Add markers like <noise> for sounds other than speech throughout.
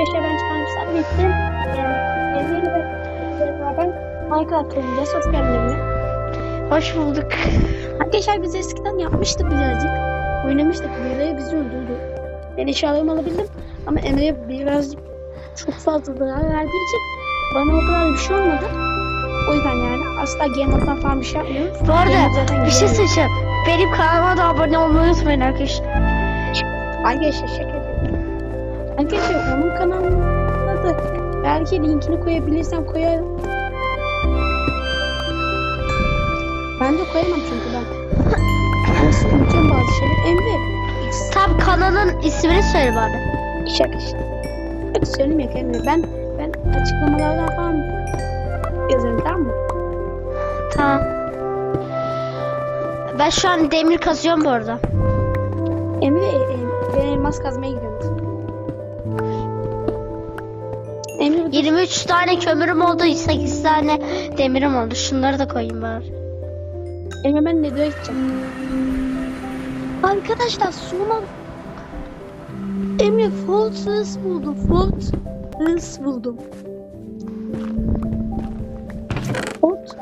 Arkadaşlar ben çıkarmışlar bittim. Yani Emre'yle beraber Minecraft oynayacağız. Hoş geldin Hoş bulduk. <laughs> Arkadaşlar biz eskiden yapmıştık birazcık. Oynamıştık. Böyle bizi öldürdü. Ben eşyalarımı alabildim. Ama Emre biraz çok fazla zarar verdiği için bana o kadar bir şey olmadı. O yüzden yani asla game falan bir şey yapmıyoruz. Bu arada bir şey söyleyeceğim. Benim kanalıma da abone olmayı unutmayın arkadaşlar. Arkadaşlar şaka. Arkadaşlar onun kanalına da belki linkini koyabilirsem koyarım. Ben de koyamam çünkü ben. Ben sıkıntıyım bazı şeyler. Emre. Tam kanalın ismini söyle bana. Şaka. Hadi söylemeyek Emre. Ben ben açıklamalardan falan yazarım tamam mı? Tamam. Ben şu an demir kazıyorum bu arada. Emre e, ben elmas kazmaya gidiyorum. 23 tane kömürüm oldu, 8 tane demirim oldu. Şunları da koyayım bari. Emre ben ne gideceğim? Arkadaşlar sonra Emre Fortress buldum. Fortress buldum. Fort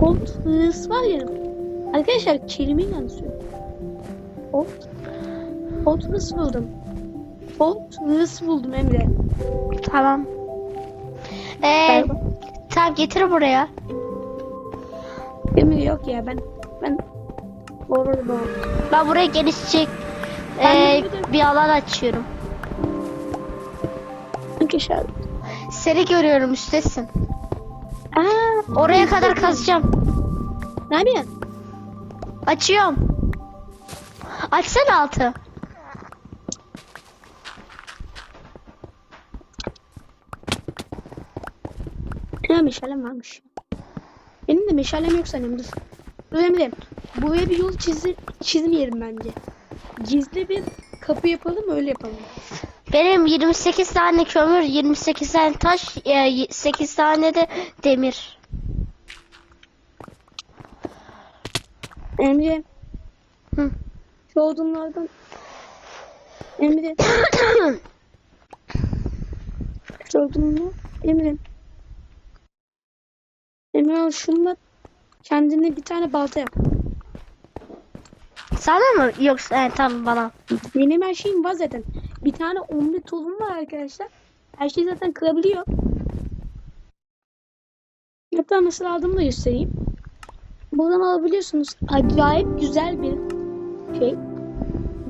Fortress var ya. Arkadaşlar kelimeyi yanlış söylüyorum. Fort Fortress buldum. Fortress buldum Emre. Tamam. Ee, tamam getir buraya. Emre yok ya ben ben doğru. Ben buraya de ee, bir alan açıyorum. Arkadaşlar. Seni görüyorum üsttesin. Aa, Oraya kadar kazacağım. Ne yapıyorsun? Açıyorum. Açsana altı. Ha meşalem varmış. Benim de meşalem yok sanırım. Dur. Dur Emre. Buraya bir yol çizi çizmeyelim bence. Gizli bir kapı yapalım öyle yapalım. Benim 28 tane kömür, 28 tane taş, e, 8 tane de demir. Emre. Hı. Şu odunlardan. Emre. <coughs> Şu odunlar. Emre. Emre al şunla kendine bir tane balta yap. Sana mı? Yoksa e, tamam bana. Benim her şeyim var zaten. Bir tane omlet tozum var arkadaşlar. Her şey zaten kırabiliyor. Hatta nasıl aldığımı da göstereyim. Buradan alabiliyorsunuz. Acayip güzel bir şey.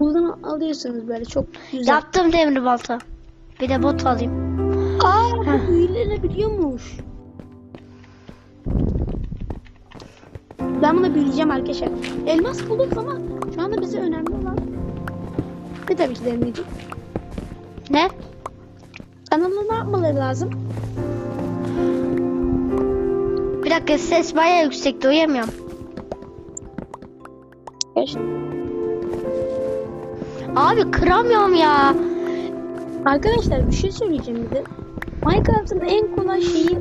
Buradan alıyorsunuz böyle çok güzel. Yaptım demir balta. Bir de bot alayım. Aa bu büyülenebiliyormuş. Ben bunu büyüleyeceğim arkadaşlar. Elmas bulduk ama şu anda bize önemli olan ve tabii ki de Emre'ciğim. Ne? Kanalda ne yapmaları lazım? Bir dakika ses bayağı yüksek duyamıyorum. Arkadaşlar. Abi kıramıyorum ya. Arkadaşlar bir şey söyleyeceğim bir de. Minecraft'ın en kolay şeyi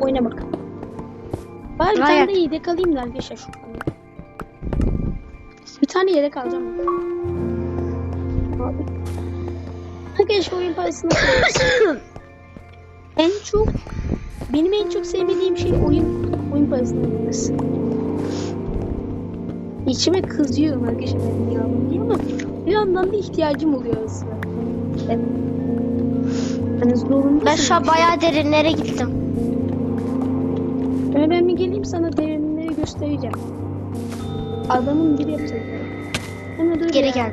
oynamak. Bari bir tane de yedek alayım da arkadaşlar şu konuda. Bir tane yedek alacağım. Abi. Arkadaşlar oyun parasını <coughs> En çok benim en çok sevmediğim şey oyun oyun parasını ödemesi. İçime kızıyorum arkadaşlar benim yavrum diye ama bir yandan da ihtiyacım oluyor aslında. Hani zorundasın. Ben şu an bayağı derinlere gittim. Öyle ben bir geleyim sana derinleri göstereceğim. Adamın biri yapacak. Hemen dur Geri ya. gel.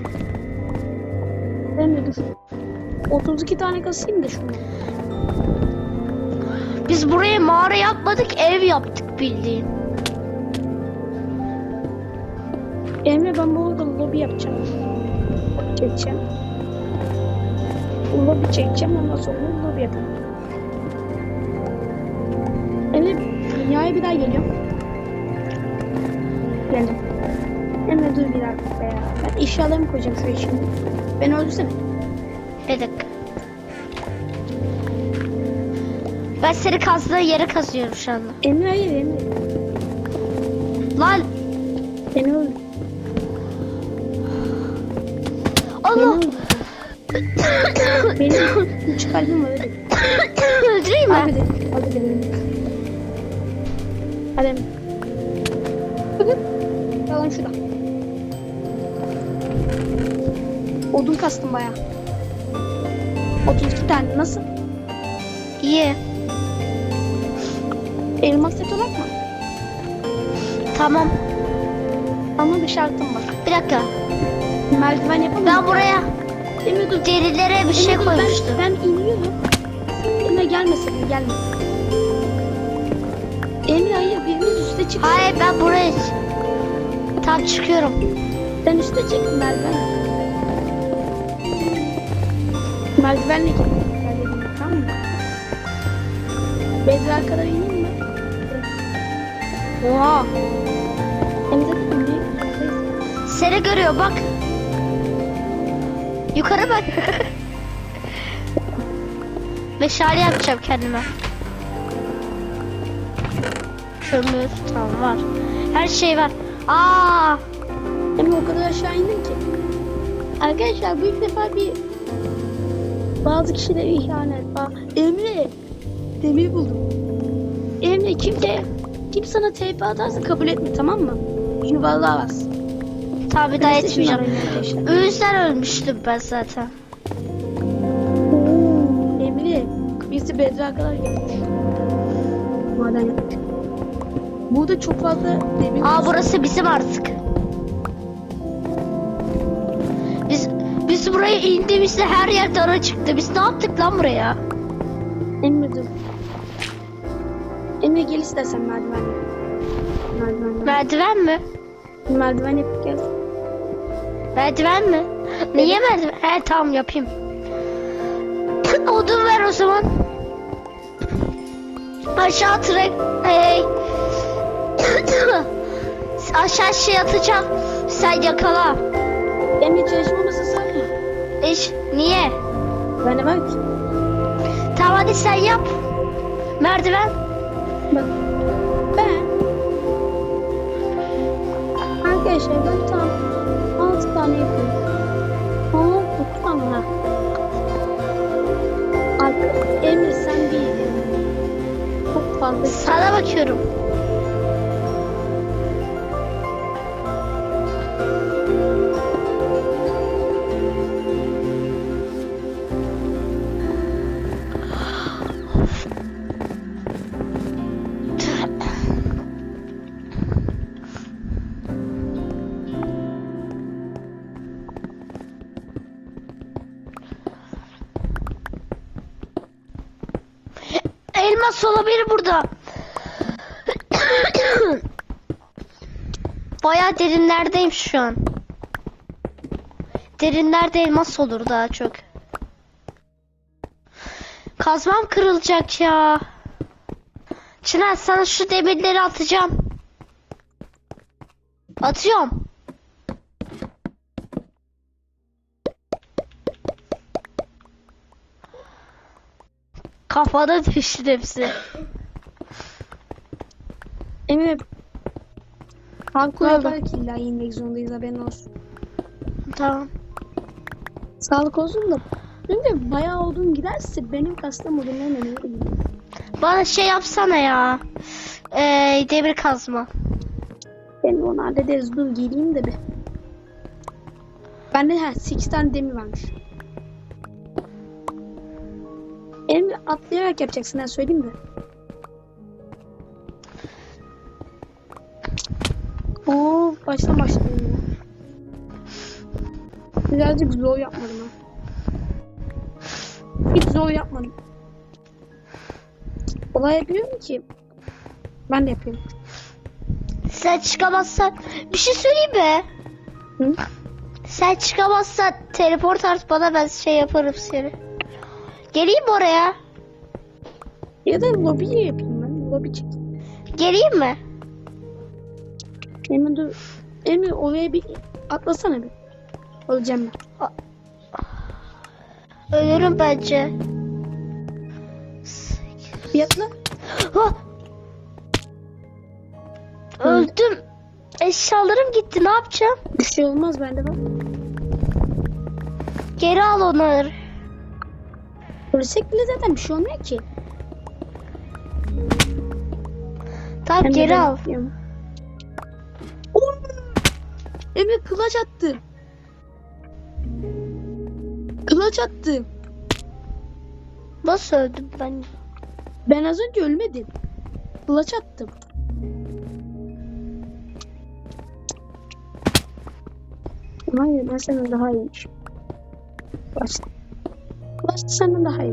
Hemen dur. 32 tane kasayım da şunu. Biz buraya mağara yapmadık, ev yaptık bildiğin. Emre ben bu arada lobi yapacağım. Çekeceğim. Lobi çekeceğim ondan sonra lobi yapacağım. Dünyaya bir daha geliyorum. Geldim. Emre dur bir dakika ya. Ben eşyalarımı koyacağım şuraya şimdi. Beni öldürsene. Bir dakika. Ben seni kazdığı yere kazıyorum şu anda. Emre hayır Emre. Lan Beni öldür. Allah. Benim üç kalbim hadi. Öldüreyim mi? Hadi hadi. Hadi. Yalan şurada. Odun kastım baya. 32 tane nasıl? İyi. Elmas set olarak mı? Tamam. Ama bir şartım var. Bir dakika. Merdiven yapamam. Ben buraya dur. derilere bir şey koymuştum. Ben, iniyorum. Emre gelmesin gelme. Hayır birimiz üste çık. Hayır ben buraya tam çıkıyorum. Sen üste çık merdiven. Merdivenle git. Tamam mı? Bedra kadar ineyim mi? Oha. İneyim. Seni görüyor bak. Yukarı bak. <laughs> Meşale yapacağım kendime. Kömür tamam var. Her şey var. Aa, Emre o kadar aşağı indin ki. Arkadaşlar bu ilk defa bir bazı kişilere ihanet. Aa, Emre demir buldum. Emre kim de kim sana TP atarsa kabul etme tamam mı? Yuvarlığa bas. tabi daha etmeyeceğim. yüzden ölmüştüm ben zaten. Emre birisi Bedra kadar gelmiş. Maden yapmış. Burada çok fazla demir Aa burası bizim artık. Biz biz buraya indiğimizde her yer dara çıktı. Biz ne yaptık lan buraya? Emre dur. Emre gel istersen. Merdivenle. Merdiven mi? Merdiven yapıp gel. Merdiven mi? Niye merdiven? He tamam yapayım. Odun ver o zaman. Aşağı trek. Hey. <coughs> Aşağı şey atacağım. Sen yakala. Emre çalışma masası var mı? İş. Niye? Ben de bak. Tamam hadi sen yap. Merdiven. Bak. Ben. Arkadaşlar ben tam 6 tane yapıyorum. 9 tane ha. Emre sen bir. Çok fazla. Sana bakıyorum. Elmas olabilir burada. Bayağı derinlerdeyim şu an. Derinlerde elmas olur daha çok. Kazmam kırılacak ya. Çınar sana şu demirleri atacağım. Atıyorum. Kafada düştü hepsi. Emre. Parkur Ne oldu? yaparak illa inmek zorundayız haberin olsun. Tamam. Sağlık olsun da. Çünkü bayağı odun giderse benim kastım odunların önüne gidiyor. Bana şey yapsana ya. Ee, demir kazma. Ben onu hallederiz. Dur geleyim de bir. Bende ha 8 tane demir varmış. Atlayarak yapacaksın ben söyleyeyim mi? Oo baştan başlayayım ya. Birazcık zor yapmadım ha. Hiç zor yapmadım. Olay yapıyorum ki. Ben de yapıyorum. Sen çıkamazsan bir şey söyleyeyim mi? Hı? Sen çıkamazsan teleport at bana ben şey yaparım seni. Geleyim oraya? Ya da lobiyi yapayım ben. Lobi çek. Geleyim mi? Emre dur. Emre oraya bir atlasana bir. Olacağım ben. Ölürüm bence. Bir atla. Ah! Öldüm. Eşyalarım gitti ne yapacağım? Bir şey olmaz bende bak. Geri al onları. Ölsek bile zaten bir şey olmuyor ki. Tamam de geri al. Emre kılıç attı. Kılıç attı. Nasıl öldüm ben? Ben az önce ölmedim. Kılıç attım. Hayır ben senden daha iyiymişim. Başla. Başta senden daha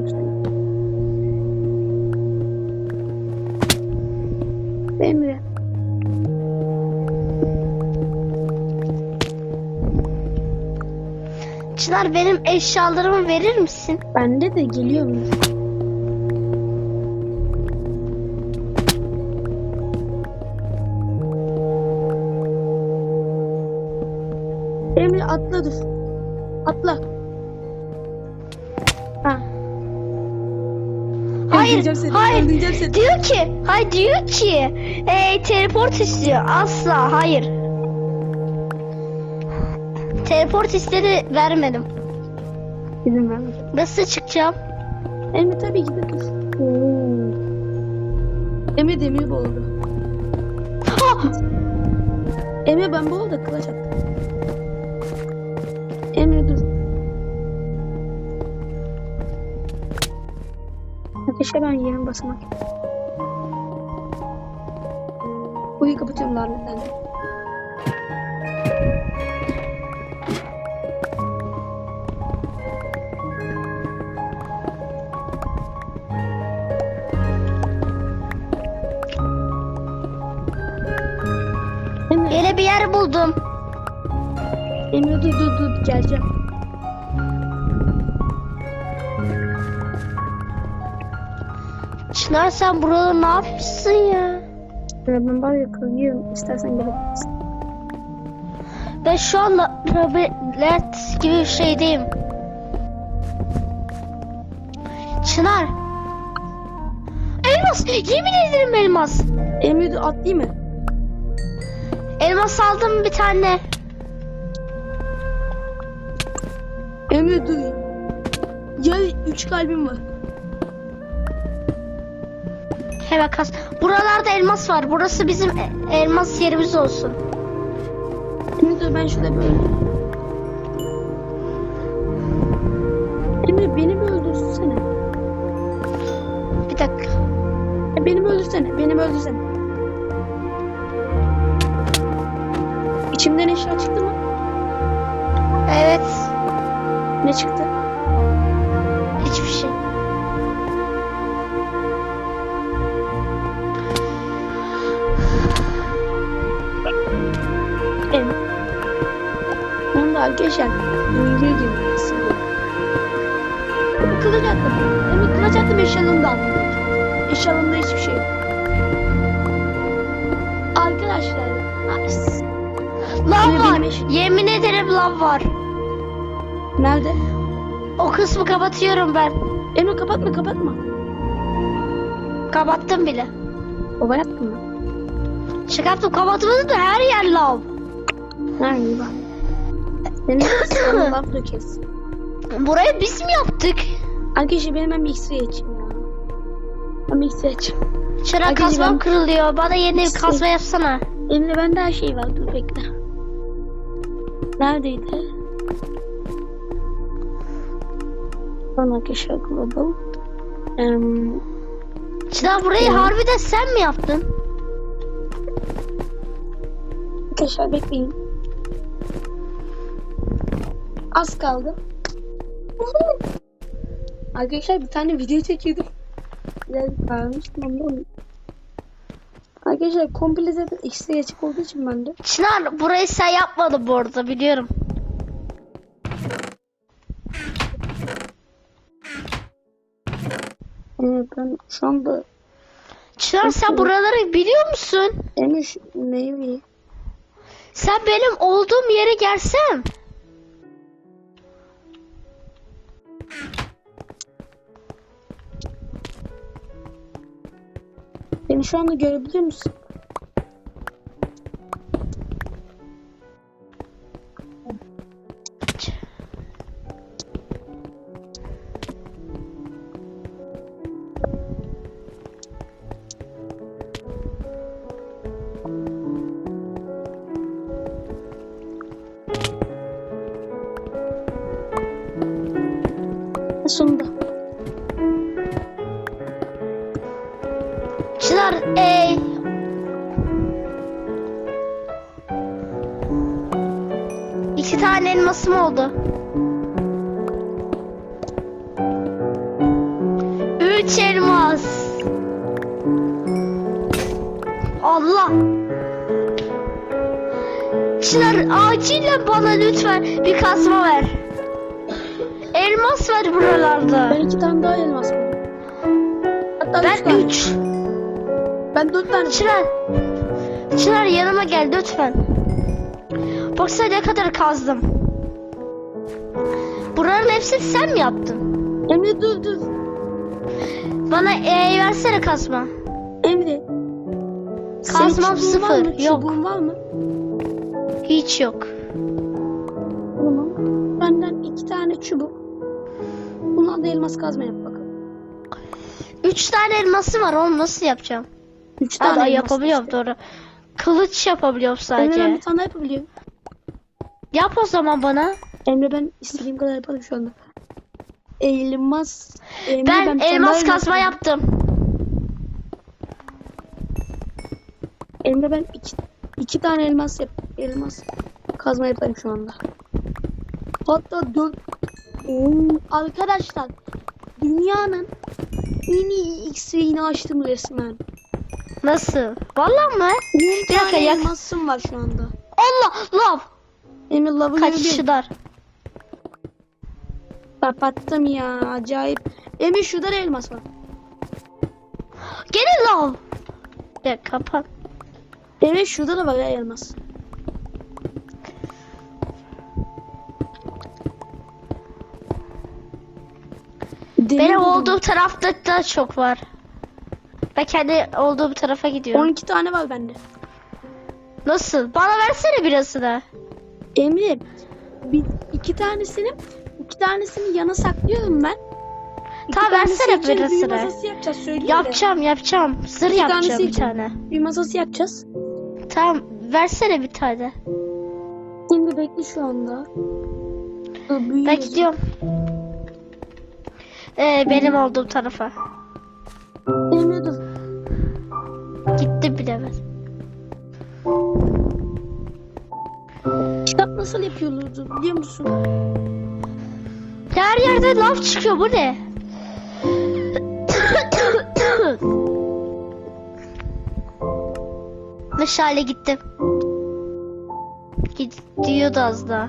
iyiymiş. Emre. Çınar benim eşyalarımı verir misin? Bende de geliyor mu? Emre atla dur. Atla. Hayır, seni, hayır. seni. Diyor ki, hayır diyor ki, e, teleport istiyor. Asla, hayır. Teleport istedi, vermedim. İzin vermeyeceğim. Nasıl çıkacağım? Emre tabii ki de. Oo. Emre demir boğuldu. Emre ben boğuldu kılıç attım. Ateşe ben yerim basamak. Uyu kapatıyorum. Emre, Yine bir yer buldum. Emre dur dur dur geleceğim. Çınar sen burada ne yapıyorsun ya? Ben var ya kırıyorum. İstersen gelebilirsin. Ben şu an la- labirent gibi bir şeydeyim. Çınar. Elmas! Yemin ederim elmas. Dur atlayayım mı? Elmas aldım bir tane. Emre dur. Ya üç kalbim var. Hemen kas. Buralarda elmas var. Burası bizim e- elmas yerimiz olsun. Emre dur ben şurada böyle. Emre beni mi öldürsene? Bir dakika. Ya beni mi öldürsene? Beni mi öldürsene? İçimden eşya çıktı mı? Evet. Ne çıktı? Hiçbir şey. Arkadaşlar duygu gibi hissediyorum. Kılıç attım eşyalarımı da aldım. Eşyalarımda hiçbir şey yok. Arkadaşlar. Lav var. Yemin ederim lav var. Nerede? O kısmı kapatıyorum ben. Emre kapatma kapatma. Kapattım bile. Baba yaptın mı? Çıkarttım kapatmadım da her yer lav. Ha iyi bak. Senin <coughs> sana laf dökeriz. Burayı biz mi yaptık? Arkadaşlar benim ben iksir içeyim ya. Ben içeyim. Çırak Hadi kazmam ben- kırılıyor. Bana yeni bir kazma yapsana. Elimde bende her şey var. Dur bekle. Neredeydi? Son arkadaşlar global. Um, Çınar burayı harbiden sen mi yaptın? arkadaşlar bekleyin. Az kaldı. arkadaşlar bir tane video çekiyordum. Biraz kalmıştım onu- Arkadaşlar komple zaten ikisi açık olduğu için ben de. Çınar burayı sen yapmadın bu arada biliyorum. Evet ben şu anda Çınar sen buraları biliyor musun? Emre şu neyi? Sen benim olduğum yere gelsen. Beni şu anda görebiliyor musun? Elmasım oldu. Üç elmas. Allah. Çınar acilen bana lütfen bir kazma ver. Elmas var buralarda. Ben iki tane daha elmas. Hatta üç Ben tane. üç. Ben dört tane. Çınar. Çınar yanıma gel lütfen. Baksana ne kadar kazdım. Buranın hepsini sen mi yaptın? Emre dur dur. Bana E versene kazma. Emre. Senin çubuğun var sıfır, mı? yok. Çubuğun var mı? Hiç yok. Tamam. Benden iki tane çubuk. Bundan da elmas kazma yap bakalım. Üç tane elması var onu nasıl yapacağım? Üç tane Aa, elmas yapabiliyorum işte. doğru. Kılıç yapabiliyorum Emre ben sadece. bir tane daha yapabiliyorum. Yap o zaman bana. Emre ben istediğim kadar yaparım şu anda. Elmas. Emre, Ben, bir tane elmas elmas- yaptım. Emre ben iki, iki tane elmas yap. Elmas kazma yaparım şu anda. Hatta dört. Oo, arkadaşlar. Dünyanın iyi X-Ray'ini açtım resmen. Nasıl? Vallahi mı? 10 dakika, elmasım var şu anda. Allah lav. Emre lavı Kaç gördüm. Kapattım ya acayip. Emre şurada da elmas var. Gene lav. Ya kapat. Emre şurada da var ya elmas. Demir Benim buldum. olduğum tarafta da çok var. Ben kendi olduğum tarafa gidiyorum. 12 tane var bende. Nasıl? Bana versene birasını. Emre bir, iki tanesini iki tanesini yana saklıyorum ben. İki Tamam, versene büyü birisini. masası yapacağız söyleyeyim de. Yapacağım yapacağım. Zır İki yapacağım tanesi bir için. tane. Büyü masası yapacağız. Tamam versene bir tane. Şimdi bekle şu anda. Dur, büyü Ben yapacağım. gidiyorum. Ee, benim olduğum tarafa. Emre dur. Gitti bile ben. Kitap nasıl yapıyorlardı biliyor musun? Her yerde lav çıkıyor bu ne? Meşale gittim. Gidiyordu az daha.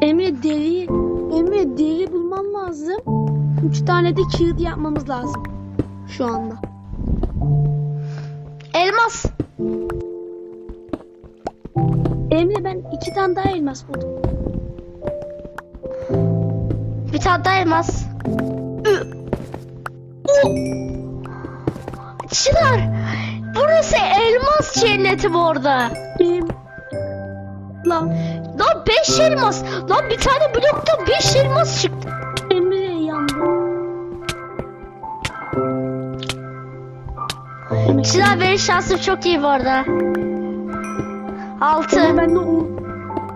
Emre deri Emre deri bulman lazım. Üç tane de kağıt yapmamız lazım. Şu anda. Elmas. Emre ben iki tane daha elmas buldum. Bir tane daha elmas. Çınar. Burası elmas cenneti bu arada. Benim Lan Lan 5 elmas. Lan bir tane blokta 5 elmas çıktı. Çınar benim şansım çok iyi bu arada. 6. Emre bende 10.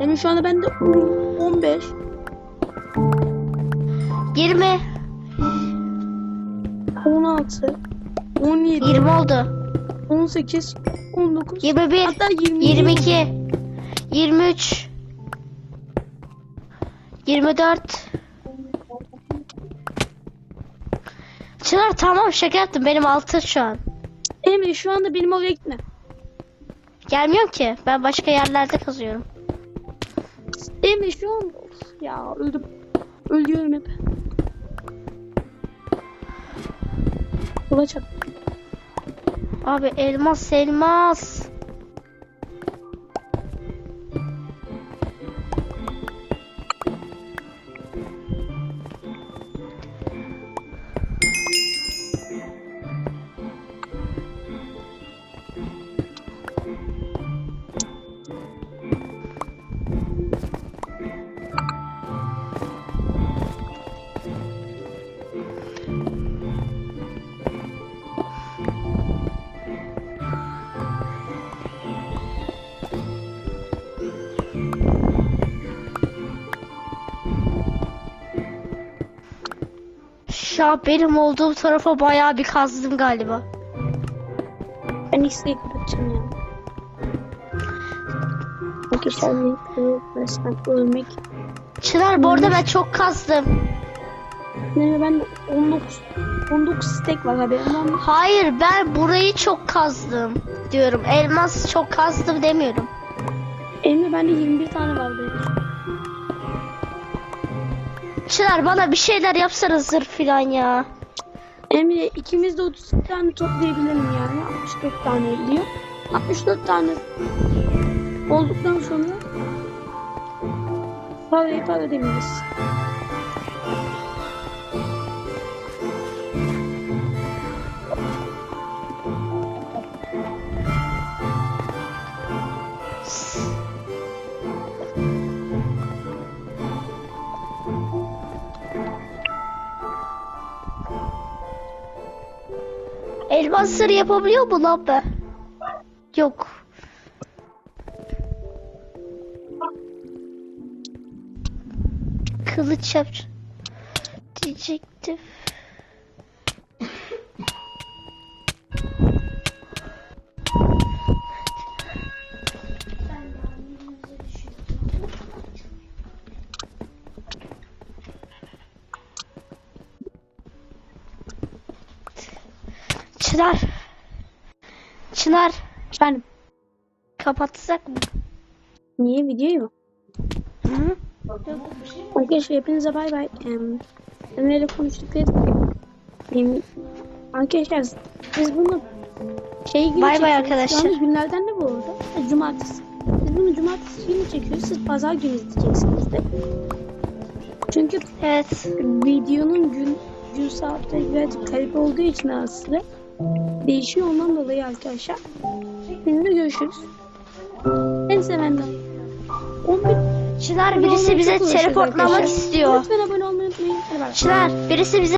Emre şu anda bende 10, 15. 20. 16. 17. 20 oldu. 18. 19. 21. Hatta 20. 22. 23. 24. Çınar tamam şaka yaptım. Benim 6 şu an. Emre şu anda benim oraya gitme. Gelmiyorum ki. Ben başka yerlerde kazıyorum. Emre şu an of ya öldüm. Ölüyorum hep. Çak. Abi elmas elmas. An benim olduğum tarafa bayağı bir kazdım galiba. Ben X'liyi kapatacağım ya. Arkadaşlar bir resmen ölmek. Çınar bu arada ben çok kazdım. Ne ben de 19 19 stack var haberim var mı? Hayır ben burayı çok kazdım diyorum. Elmas çok kazdım demiyorum. Elimde bende 21 tane var Çınar bana bir şeyler yapsana zırh filan ya. Emre ikimiz de 30 tane toplayabilirim yani. 64 tane ediyor. 64 tane olduktan sonra parayı para edebiliriz. Zırh yapabiliyor mu lan ben? Yok. Kılıç yap diyecektim. Çınar. Çınar. Efendim Kapatsak mı? niye videoyu? Hı -hı. Arkadaşlar hepinize bay bay. Em, Emre ile konuştuk Em, Arkadaşlar biz bunu şey günü Bay bay arkadaşlar. Yalnız günlerden ne bu arada? Ha, Cumartesi. Biz bunu cumartesi günü çekiyoruz. Siz pazar günü izleyeceksiniz de. Çünkü Evet. videonun gün gün saatleri birazcık garip olduğu için aslında değişiyor ondan dolayı arkadaşlar. Hepinizle görüşürüz. En sevenden. 11 Çınar birisi bize teleportlamak istiyor. Lütfen abone olmayı unutmayın. Çınar birisi bize